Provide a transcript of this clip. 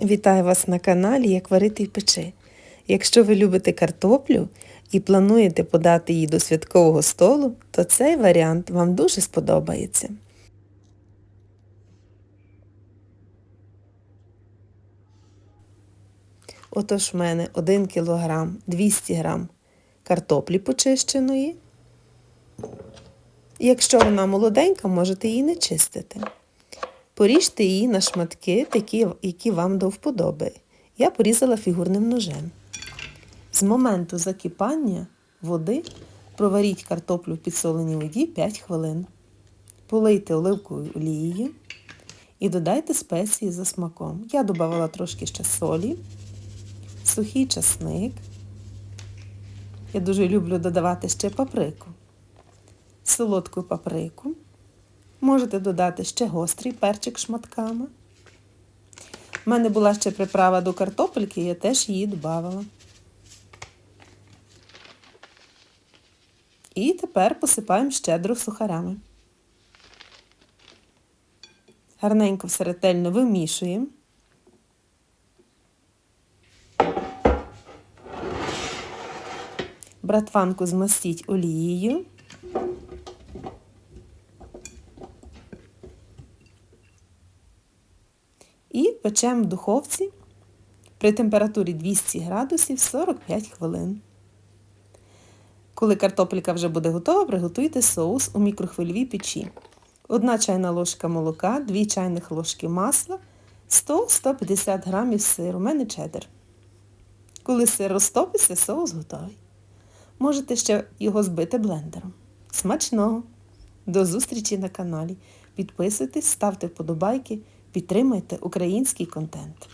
Вітаю вас на каналі Як варити і печи. Якщо ви любите картоплю і плануєте подати її до святкового столу, то цей варіант вам дуже сподобається. Отож в мене 1 кг 200 г картоплі почищеної. Якщо вона молоденька, можете її не чистити. Поріжте її на шматки, такі, які вам до вподоби. Я порізала фігурним ножем. З моменту закипання води проваріть картоплю в підсоленій воді 5 хвилин. Полийте оливковою олією і додайте спеції за смаком. Я додавала трошки ще солі, сухий часник. Я дуже люблю додавати ще паприку, солодку паприку. Можете додати ще гострий перчик шматками. У мене була ще приправа до картопельки, я теж її додавала. І тепер посипаємо щедро сухарями. Гарненько все ретельно вимішуємо. Братванку змастіть олією. І печемо в духовці при температурі 200 градусів 45 хвилин. Коли картопелька вже буде готова, приготуйте соус у мікрохвильовій печі. 1 чайна ложка молока, 2 чайних ложки масла, 100-150 грамів сиру, у мене чеддер. Коли сир розтопиться, соус готовий. Можете ще його збити блендером. Смачного! До зустрічі на каналі. Підписуйтесь, ставте вподобайки, підтримайте український контент.